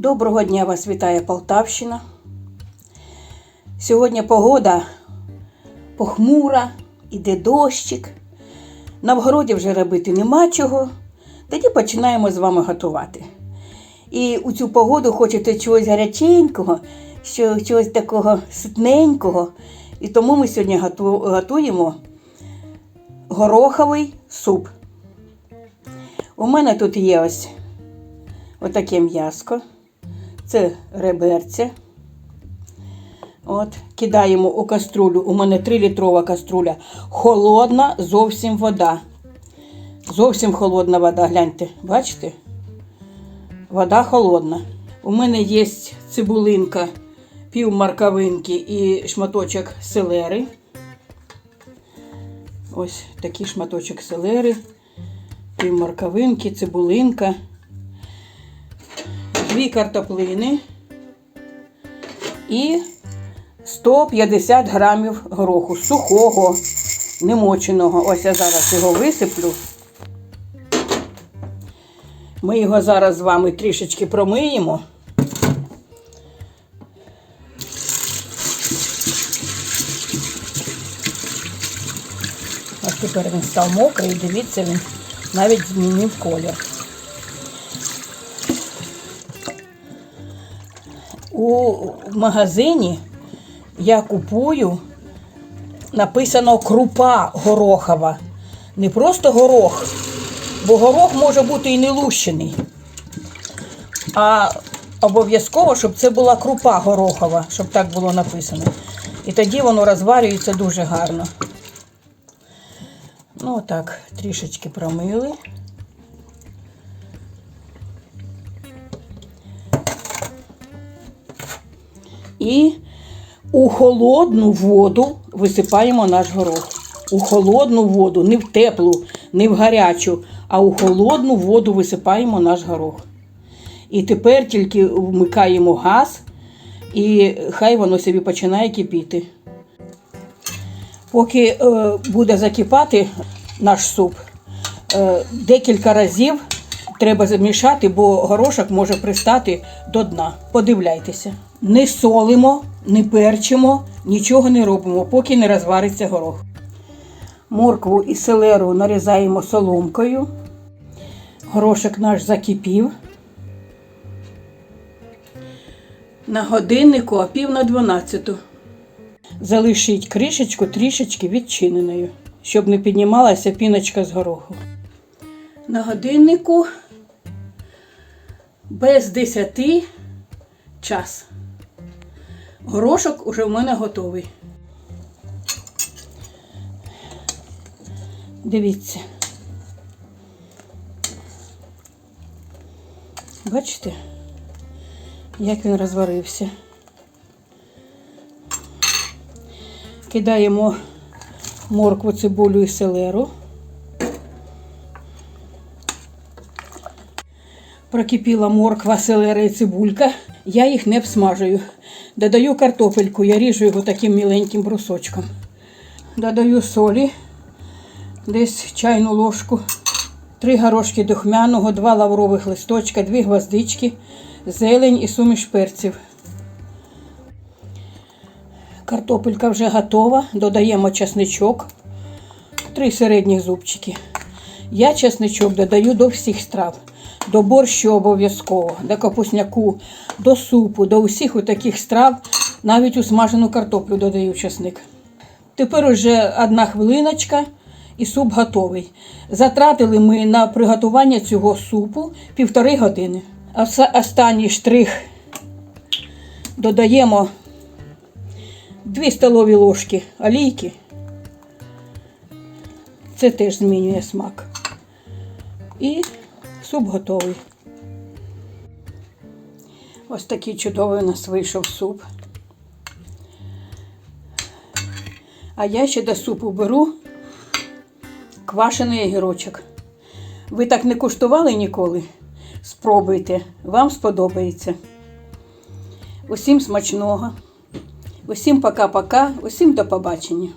Доброго дня вас вітає Полтавщина. Сьогодні погода похмура, іде дощик. На вгороді вже робити нема чого. Тоді починаємо з вами готувати. І у цю погоду хочете чогось гаряченького, чогось такого ситненького. І тому ми сьогодні готуємо гороховий суп. У мене тут є ось отаке м'яско. Це реберця. От, кидаємо у каструлю. У мене 3-літрова каструля. Холодна зовсім вода. Зовсім холодна вода, гляньте, бачите? Вода холодна. У мене є цибулинка, пів маркавинки і шматочок селери. Ось такий шматочок селери, пів маркавинки, цибулинка, дві картоплини і 150 грамів гороху сухого, немоченого. Ось я зараз його висиплю. Ми його зараз з вами трішечки промиємо. Ось тепер він став мокрий, дивіться, він навіть змінив колір. У магазині я купую написано крупа горохова. Не просто горох, бо горох може бути і не лущений. А обов'язково, щоб це була крупа горохова, щоб так було написано. І тоді воно розварюється дуже гарно. Ну, так, трішечки промили. І у холодну воду висипаємо наш горох. У холодну воду, не в теплу, не в гарячу, а у холодну воду висипаємо наш горох. І тепер тільки вмикаємо газ, і хай воно собі починає кипіти. Поки е, буде закипати наш суп, е, декілька разів треба замішати, бо горошок може пристати до дна. Подивляйтеся. Не солимо, не перчимо, нічого не робимо, поки не розвариться горох. Моркву і селеру нарізаємо соломкою. Горошок наш закипів. На годиннику, а пів на дванадцяту. Залишіть кришечку трішечки відчиненою, щоб не піднімалася піночка з гороху. На годиннику без 10 час. Горошок уже в мене готовий. Дивіться. Бачите, як він розварився. Кидаємо моркву, цибулю і селеру. Прокипіла морква, селера і цибулька. Я їх не обсмажую. Додаю картопельку, я ріжу його таким міленьким брусочком. Додаю солі, десь чайну ложку, три горошки духмяного, два лаврових листочка, дві гвоздички, зелень і суміш перців. Картопелька вже готова. Додаємо чесничок, три середні зубчики. Я чесничок додаю до всіх страв, до борщу обов'язково, до капусняку, до супу, до усіх таких страв, навіть у смажену картоплю додаю чесник. Тепер уже одна хвилиночка і суп готовий. Затратили ми на приготування цього супу півтори години. А останній штрих додаємо 2 столові ложки олійки. Це теж змінює смак. І суп готовий. Ось такий чудовий у нас вийшов суп. А я ще до супу беру квашений огірочок. Ви так не куштували ніколи? Спробуйте, вам сподобається. Усім смачного. Усім пока-пока, усім до побачення.